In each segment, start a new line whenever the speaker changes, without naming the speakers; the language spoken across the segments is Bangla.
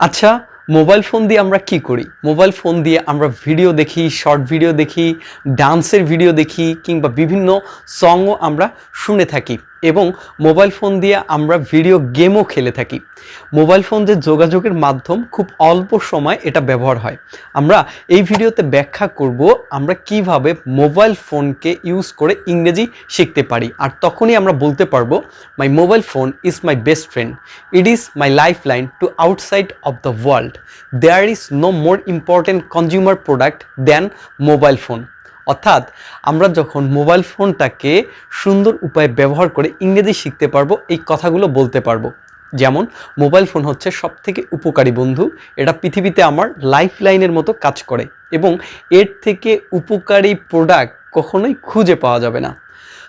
আচ্ছা মোবাইল ফোন দিয়ে আমরা কি করি? মোবাইল ফোন দিয়ে আমরা ভিডিও দেখি শর্ট ভিডিও দেখি ডান্সের ভিডিও দেখি, কিংবা বিভিন্ন সংও আমরা শুনে থাকি। এবং মোবাইল ফোন দিয়ে আমরা ভিডিও গেমও খেলে থাকি। মোবাইল ফোন যে যোগাযোগের মাধ্যম, খুব অল্প সময় এটা ব্যবহার হয়। আমরা এই ভিডিওতে ব্যাখ্যা করব আমরা কীভাবে মোবাইল ফোনকে ইউজ করে ইংরেজি শিখতে পারি। আর তখনই আমরা বলতে পারব my mobile phone is my best friend it is my life line to outside of the world there is no more important consumer product than mobile phone অর্থাৎ আমরা যখন মোবাইল ফোনটাকে সুন্দর উপায়ে ব্যবহার করে ইংরেজি শিখতে পারব, এই কথাগুলো বলতে পারব। যেমন, মোবাইল ফোন হচ্ছে সব থেকে উপকারী বন্ধু। এটা পৃথিবীতে আমার লাইফ লাইনের মতো কাজ করে এবং এর থেকে উপকারী প্রোডাক্ট কখনোই খুঁজে পাওয়া যাবে না।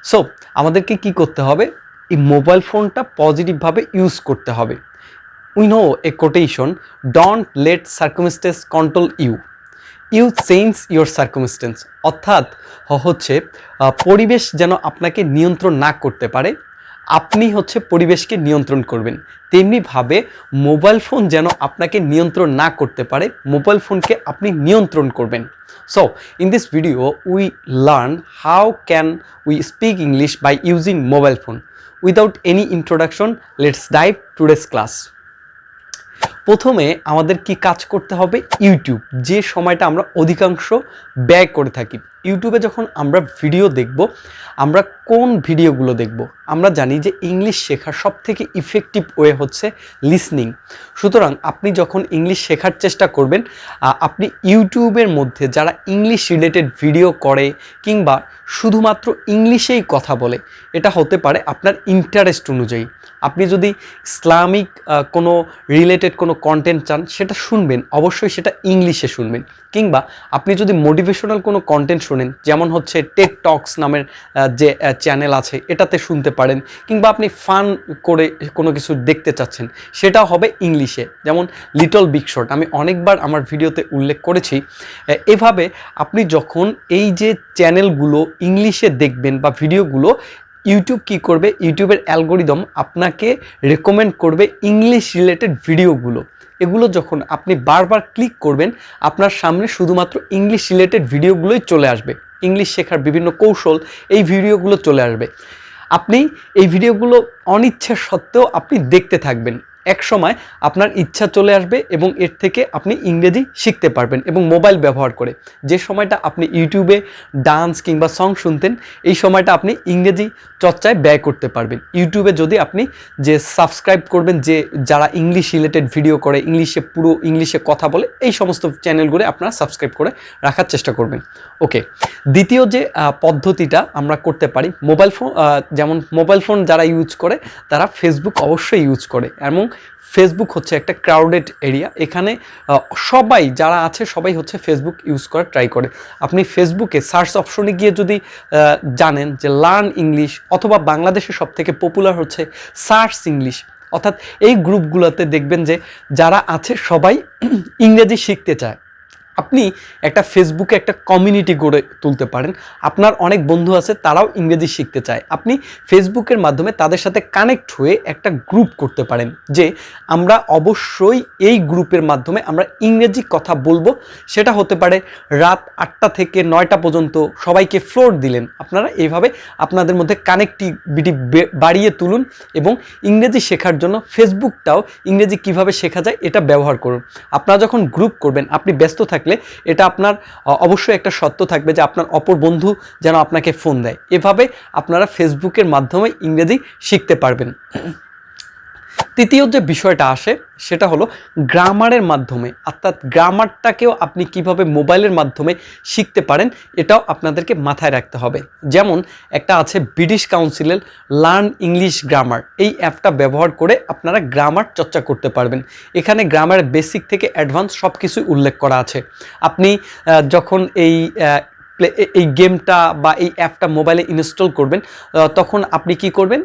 সো, আমাদেরকে কি করতে হবে? এই মোবাইল ফোনটা পজিটিভভাবে ইউজ করতে হবে। We know a quotation, don't let circumstance control you. You change your circumstance অর্থাৎ হচ্ছে পরিবেশ যেন আপনাকে নিয়ন্ত্রণ না করতে পারে, আপনি হচ্ছে পরিবেশকে নিয়ন্ত্রণ করবেন। তেমনিভাবে মোবাইল ফোন যেন আপনাকে নিয়ন্ত্রণ না করতে পারে মোবাইল ফোনকে আপনি নিয়ন্ত্রণ করবেন। So in this video we learn how can we speak English by using mobile phone without any introduction let's dive today's class প্রথমে আমাদের কি কাজ করতে হবে? ইউটিউব, যে সময়টা আমরা অধিকাংশ ব্যয় করে থাকি। ইউটিউবে যখন আমরা ভিডিও দেখব, আমরা কোন ভিডিওগুলো দেখব? আমরা জানি যে ইংলিশ শেখার সব থেকে ইফেক্টিভ ওয়ে হচ্ছে লিসনিং সুতরাং আপনি যখন ইংলিশ শেখার চেষ্টা করবেন আপনি ইউটিউবের মধ্যে যারা ইংলিশ রিলেটেড ভিডিও করে কিংবা শুধুমাত্র ইংলিশেই কথা বলে, এটা হতে পারে আপনার ইন্টারেস্ট অনুযায়ী। আপনি যদি ইসলামিক কোনো রিলেটেড কোনো কন্টেন্ট চান, সেটা শুনবেন। অবশ্যই সেটা ইংলিশে শুনবেন। কিংবা আপনি যদি মোটিভেশনাল কোনো কন্টেন্ট শোনেন, যেমন হচ্ছে টেক টক্স নামের যে চ্যানেল আছে, এটাতে শুনতে পারেন। কিংবা আপনি ফান করে কোনো কিছু দেখতে চাচ্ছেন, সেটাও হবে ইংলিশে যেমন লিটল বিগ শর্ট আমি অনেকবার আমার ভিডিওতে উল্লেখ করেছি। এভাবে আপনি যখন এই যে চ্যানেলগুলো ইংলিশে দেখবেন বা ভিডিওগুলো ইউটিউব কি করবে? ইউটিউবের অ্যালগোরিদম আপনাকে রেকমেন্ড করবে ইংলিশ রিলেটেড ভিডিওগুলো এগুলো যখন আপনি বারবার ক্লিক করবেন, আপনার সামনে শুধুমাত্র ইংলিশ রিলেটেড ভিডিওগুলোই চলে আসবে। ইংলিশ শেখার বিভিন্ন কৌশল এই ভিডিওগুলো চলে আসবে। আপনি এই ভিডিওগুলো অনিচ্ছা সত্ত্বেও আপনি দেখতে থাকবেন। এক সময় আপনার ইচ্ছা চলে আসবে এবং এর থেকে আপনি ইংরেজি শিখতে পারবেন এবং মোবাইল ব্যবহার করে। যে সময়টা আপনি ইউটিউবে ডান্স কিংবা সং শুনতেন, এই সময়টা আপনি ইংরেজি চর্চায় ব্যয় করতে পারবেন। ইউটিউবে যদি আপনি যে সাবস্ক্রাইব করবেন, যে যারা ইংলিশ রিলেটেড ভিডিও করে, ইংলিশে পুরো ইংলিশে কথা বলে, এই সমস্ত চ্যানেলগুলো আপনারা সাবস্ক্রাইব করে রাখার চেষ্টা করবেন। ওকে, দ্বিতীয় যে পদ্ধতিটা আমরা করতে পারি, মোবাইল ফোন যেমন মোবাইল ফোন যারা ইউজ করে, তারা ফেসবুক অবশ্যই ইউজ করে এবং ফেসবুক হচ্ছে একটা ক্রাউডেড এরিয়া এখানে সবাই যারা আছে, সবাই হচ্ছে ফেসবুক ইউজ করার ট্রাই করে। আপনি ফেসবুকে সার্চ অপশনে গিয়ে যদি জানেন যে লার্ন ইংলিশ অথবা বাংলাদেশে সব থেকে পপুলার হচ্ছে সার্চ ইংলিশ অর্থাৎ এই গ্রুপগুলোতে দেখবেন যে যারা আছে, সবাই ইংরেজি শিখতে চায়। আপনি একটা ফেসবুকে একটা কমিউনিটি গড়ে তুলতে পারেন। আপনার অনেক বন্ধু আছে, তারাও ইংরেজি শিখতে চায়। আপনি ফেসবুকের মাধ্যমে তাদের সাথে কানেক্ট হয়ে একটা গ্রুপ করতে পারেন, যে আমরা অবশ্যই এই গ্রুপের মাধ্যমে আমরা ইংরেজি কথা বলব। সেটা হতে পারে রাত আটটা থেকে নয়টা পর্যন্ত সবাইকে ফ্লোর দিলেন। আপনারা এইভাবে আপনাদের মধ্যে কানেক্টিভিটি বাড়িয়ে তুলুন এবং ইংরেজি শেখার জন্য ফেসবুকটাও ইংরেজি কীভাবে শেখা যায়, এটা ব্যবহার করুন। আপনারা যখন গ্রুপ করবেন, আপনি ব্যস্ত থাকলে এটা আপনার অবশ্যই একটা সত্য থাকবে যে আপনার অপর বন্ধু যেন আপনাকে ফোন দেয়। এভাবে আপনারা ফেসবুকের মাধ্যমে ইংরেজি শিখতে পারবেন। তৃতীয় যে বিষয়টা আসে, সেটা হলো গ্রামারের মাধ্যমে, অর্থাৎ গ্রামারটাকেও আপনি কীভাবে মোবাইলের মাধ্যমে শিখতে পারেন, এটাও আপনাদেরকে মাথায় রাখতে হবে। যেমন একটা আছে ব্রিটিশ কাউন্সিলের লার্ন ইংলিশ গ্রামার, এই অ্যাপটা ব্যবহার করে আপনারা গ্রামার চর্চা করতে পারবেন। এখানে গ্রামারের বেসিক থেকে অ্যাডভান্স সব কিছুই উল্লেখ করা আছে। আপনি যখন এই প্লে এই গেমটা বা এই অ্যাপটা মোবাইলে ইনস্টল করবেন তখন আপনি কি করবেন?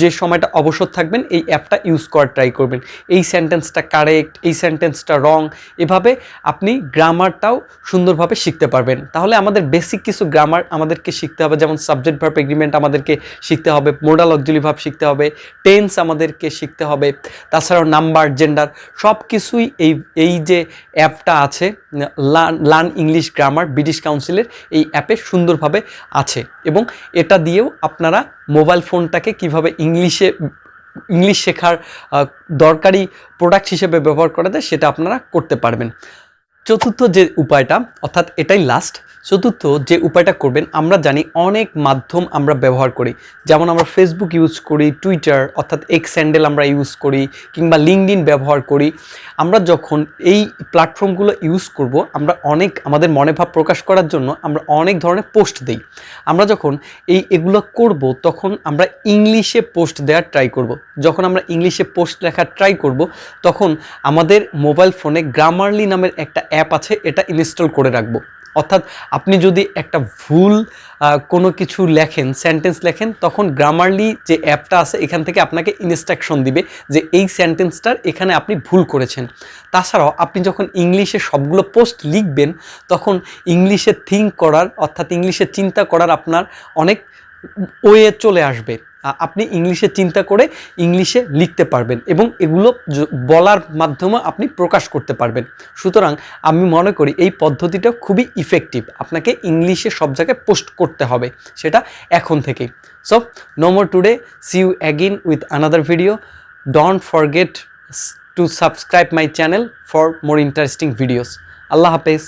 যে সময়টা অবসর থাকবেন, এই অ্যাপটা ইউজ করার ট্রাই করবেন। এই সেন্টেন্সটা কারেক্ট এই সেন্টেন্সটা রং এভাবে আপনি গ্রামারটাও সুন্দরভাবে শিখতে পারবেন। তাহলে আমাদের বেসিক কিছু গ্রামার আমাদেরকে শিখতে হবে, যেমন সাবজেক্ট ভার্ব এগ্রিমেন্ট আমাদেরকে শিখতে হবে মোডাল অক্সিলি ভাব শিখতে হবে টেন্স আমাদেরকে শিখতে হবে, তাছাড়াও নাম্বার জেন্ডার সব কিছুই এই এই যে অ্যাপটা আছে লার্ন ইংলিশ গ্রামার ব্রিটিশ কাউন্সিলের এই অ্যাপে সুন্দরভাবে আছে এবং এটা দিয়েও আপনারা মোবাইল ফোনটাকে কীভাবে ইংলিশে, ইংলিশ শেখার দরকারি প্রোডাক্ট হিসেবে ব্যবহার করা যায় সেটা আপনারা করতে পারবেন। চতুর্থ যে উপায়টা, অর্থাৎ এটাই লাস্ট চতুর্থ যে উপায়টা করবেন, আমরা জানি অনেক মাধ্যম আমরা ব্যবহার করি। যেমন আমরা ফেসবুক ইউজ করি টুইটার অর্থাৎ এক্স স্যান্ডেল আমরা ইউজ করি, কিংবা লিঙ্কডিন ব্যবহার করি। আমরা যখন এই প্ল্যাটফর্মগুলো ইউজ করব, আমরা অনেক, আমাদের মনে ভাব প্রকাশ করার জন্য আমরা অনেক ধরনের পোস্ট দিই। আমরা যখন এই এগুলো করব, তখন আমরা ইংলিশে পোস্ট দেওয়ার ট্রাই করব। যখন আমরা ইংলিশে পোস্ট লেখার ট্রাই করব, তখন আমাদের মোবাইল ফোনে গ্রামারলি নামের একটা অ্যাপ আছে, এটা ইনস্টল করে রাখব। অর্থাৎ আপনি যদি একটা ভুল কোনো কিছু লেখেন সেন্টেন্স লেখেন, তখন গ্রামারলি যে অ্যাপটা আছে, এখান থেকে আপনাকে ইনস্ট্রাকশন দিবে যে এই সেন্টেন্সটার এখানে আপনি ভুল করেছেন। তাছাড়াও আপনি যখন ইংলিশে সবগুলো পোস্ট লিখবেন, তখন ইংলিশে থিঙ্ক করার, অর্থাৎ ইংলিশে চিন্তা করার আপনার অনেক ওয়ে চলে আসবে। আপনি ইংলিশে চিন্তা করে ইংলিশে লিখতে পারবেন এবং এগুলো বলার মাধ্যমে আপনি প্রকাশ করতে পারবেন। সুতরাং আমি মনে করি এই পদ্ধতিটা খুবই ইফেক্টিভ আপনাকে ইংলিশে সব জায়গায় পোস্ট করতে হবে, সেটা এখন থেকেই। So no more today see you again with another video don't forget to subscribe my channel for more interesting videos আল্লাহ হাফেজ।